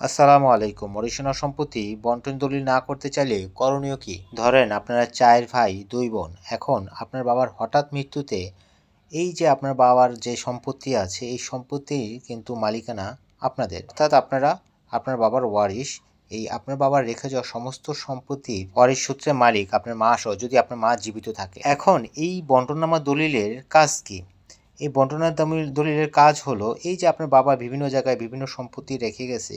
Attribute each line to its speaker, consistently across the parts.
Speaker 1: আসসালামু আলাইকুম। অরিসোনা সম্পত্তি বন্টন দলিল না করতে চাইলে করণীয় কি? ধরেন আপনারা চায়ের ভাই, দুই বোন, এখন আপনার বাবার হঠাৎ মৃত্যুতে এই যে আপনার বাবার যে সম্পত্তি আছে, এই সম্পত্তির কিন্তু মালিকানা আপনাদের। অর্থাৎ আপনারা, আপনার বাবার ওয়ারিশ, এই আপনার বাবার রেখে যাওয়া সমস্ত সম্পত্তি ওয়ারিশ সূত্রে মালিক, আপনার মা সহ, যদি আপনার মা জীবিত থাকে। এখন এই বন্টননামা দলিলের কাজ কি? এই বন্টনার দমিল- দলিলের কাজ হলো এই যে আপনার বাবা বিভিন্ন জায়গায় বিভিন্ন সম্পত্তি রেখে গেছে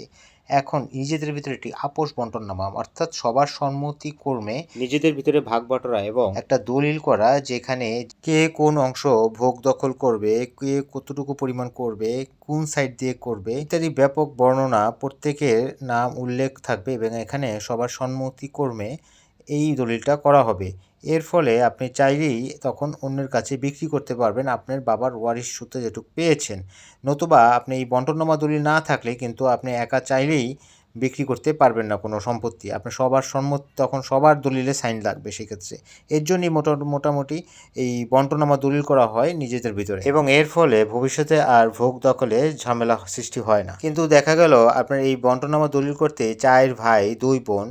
Speaker 1: এখন নিজেদের ভিতরে একটি আপোষ বন্টন নামা অর্থাৎ সবার সম্মতি কর্মে নিজেদের ভিতরে ভাগ বটরা এবং একটা দলিল করা যেখানে কে কোন অংশ ভোগ দখল করবে কে কতটুকু পরিমাণ করবে কোন সাইড দিয়ে করবে ইত্যাদি ব্যাপক বর্ণনা প্রত্যেকের নাম উল্লেখ থাকবে এবং এখানে সবার সম্মতি কর্মে এই দলিলটা করা হবে। এর ফলে আপনি চাইলেই তখন অন্যের কাছে বিক্রি করতে পারবেন আপনার বাবার ওয়ারিশ সূত্রে যেটুকু পেয়েছেন। নতুবা আপনি এই বন্টননামা দলিল না থাকলে কিন্তু আপনি একা চাইলেই বিক্রি করতে পারবেন না কোনো সম্পত্তি। আপনার সবার সম্মত তখন সবার দলিলে সাইন লাগবে সেক্ষেত্রে। এর জন্যই মোটা মোটামুটি এই বন্টনামা দলিল করা হয় নিজেদের ভিতরে। এবং এর ফলে ভবিষ্যতে আর ভোগ দখলে ঝামেলা সৃষ্টি হয় না। কিন্তু দেখা গেল, আপনার এই বন্টনামা দলিল করতে চায়ের ভাই দুই বোন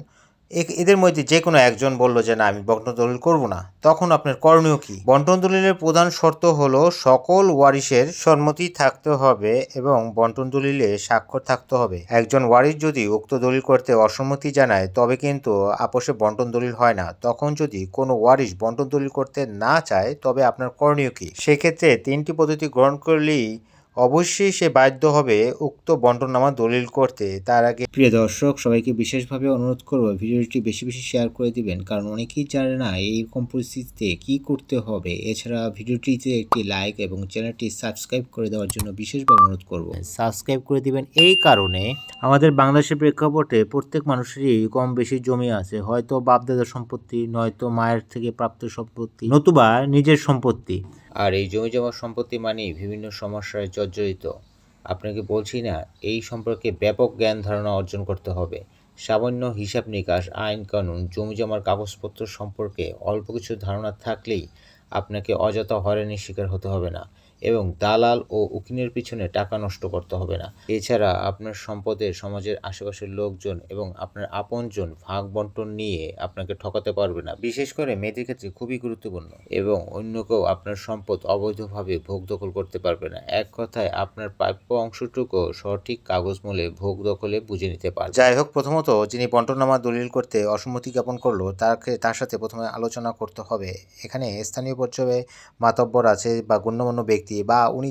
Speaker 1: এদের মধ্যে যে কোনো একজন বলল যে, না, আমি বন্টন দলিল করব না। তখন আপনার করণীয় কি? বন্টন দলিলের প্রধান শর্ত হলো সকল ওয়ারিশের সম্মতি থাকতে হবে এবং বন্টন দলিলে স্বাক্ষর থাকতে হবে। একজন ওয়ারিশ যদি উক্ত দলিল করতে অসম্মতি জানায়, তবে কিন্তু আপোষে বন্টন দলিল হয় না। তখন যদি কোনো ওয়ারিশ বন্টন দলিল করতে না চায়, তবে আপনার করণীয় কি? সেক্ষেত্রে তিনটি পদ্ধতি গ্রহণ করলেই অবশ্যই সে বাধ্য হবে উক্ত বন্টনামা দলিল করতে। তার আগে প্রিয় দর্শক সবাইকে বিশেষভাবে অনুরোধ করব ভিডিওটি বেশি বেশি শেয়ার করে দিবেন কারণ অনেকেই জানে না এইরকম পরিস্থিতিতে কি করতে হবে। এছাড়া ভিডিওটিতে একটি লাইক এবং চ্যানেলটি সাবস্ক্রাইব করে দেওয়ার জন্য বিশেষভাবে অনুরোধ করব। সাবস্ক্রাইব করে দিবেন এই কারণে আমাদের বাংলাদেশের প্রেক্ষাপটে প্রত্যেক মানুষেরই কম বেশি জমি আছে। হয়তো বাপদাদার সম্পত্তি নয়তো মায়ের থেকে প্রাপ্ত সম্পত্তি নতুবা নিজের সম্পত্তি। আর এই জমি জমা সম্পত্তি মানেই বিভিন্ন সমস্যায় জর্জরিত। আপনাকে বলছি না, এই সম্পর্কে ব্যাপক জ্ঞান ধারণা অর্জন করতে হবে। সামান্য হিসাব নিকাশ, আইন কানুন, জমি জমার কাগজপত্র সম্পর্কে অল্প কিছু ধারণা থাকলেই আপনাকে অযথা হয়রানির শিকার হতে হবে না। এবং দালাল ও উকিলের পিছনে টাকা নষ্ট করতে হবে না। এছাড়া আপনার সম্পদে সমাজের আশেপাশের লোকজন এবং আপনার আপনজন ভাগ বন্টন নিয়ে আপনাকে ঠকাতে পারবে না। বিশেষ করে মেয়েদের ক্ষেত্রে খুবই গুরুত্বপূর্ণ এবং অন্য কেউ আপনার সম্পদ অবৈধভাবে ভোগ দখল করতে পারবে না। এক কথায়, আপনার প্রাপ্য অংশটুকু সঠিক কাগজ মূলে ভোগ দখলে বুঝে নিতে পারবে। যাই হোক, প্রথমত যিনি বন্টনামা দলিল করতে অসম্মতি জ্ঞাপন করল, তাকে, তার সাথে প্রথমে আলোচনা করতে হবে। এখানে স্থানীয় পর্যায়ে মাতব্বর আছে বা গণ্যমান্য ব্যক্তি বা উনি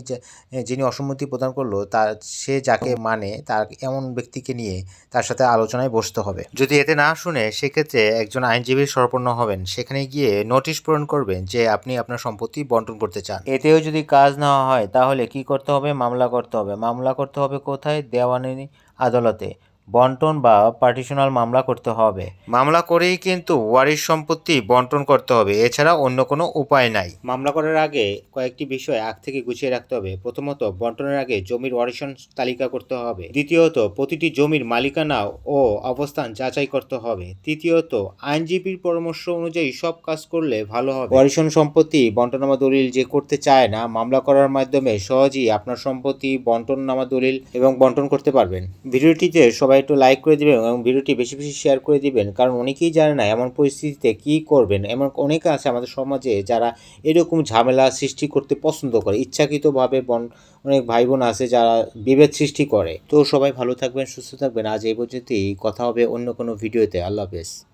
Speaker 1: যিনি অসম্মতি প্রদান করল তার সে যাকে মানে তার এমন ব্যক্তিকে নিয়ে তার সাথে আলোচনায় বসতে হবে। যদি এতে না শুনে, সেক্ষেত্রে একজন আইনজীবী সরপন্ন হবেন। সেখানে গিয়ে নোটিশ পূরণ করবেন যে, আপনি আপনার সম্পত্তি বন্টন করতে চান। এতেও যদি কাজ না হয়, তাহলে কি করতে হবে? মামলা করতে হবে। মামলা করতে হবে কোথায়? দেওয়ানি আদালতে। বন্টন বা পার্টিশনাল মামলা করতে হবে। মামলা করেই কিন্তু ওয়ারিশ সম্পত্তি বন্টন করতে হবে এছাড়া অন্য কোনো উপায় নাই। মামলা করার আগে কয়েকটি বিষয় আগ থেকে গুছিয়ে রাখতে হবে। প্রথমত বন্টনের আগে জমির ওয়ারিশন তালিকা করতে হবে। দ্বিতীয়ত প্রতিটি জমির মালিকানা ও অবস্থান যাচাই করতে হবে। তৃতীয়ত আইনজীবীর পরামর্শ অনুযায়ী সব কাজ করলে ভালো হবে। ওয়ারিশন সম্পত্তি বন্টনামা দলিল যে করতে চায় না মামলা করার মাধ্যমে সহজেই আপনার সম্পত্তি বন্টননামা দলিল এবং বন্টন করতে পারবেন। ভিডিওটিতে সবাই একটু লাইক করে দিবেন এবং ভিডিওটি বেশি বেশি শেয়ার করে দিবেন। কারণ অনেকেই জানে না এমন পরিস্থিতিতে কি করবেন। এমন অনেকে আছে আমাদের সমাজে যারা এরকম ঝামেলা সৃষ্টি করতে পছন্দ করে। ইচ্ছাকৃতভাবে বন অনেক ভাই বোন আছে যারা বিভেদ সৃষ্টি করে। তো সবাই ভালো থাকবেন, সুস্থ থাকবেন। আজ এই পর্যন্তই। কথা হবে অন্য কোনো ভিডিওতে আল্লাহ হাফেজ।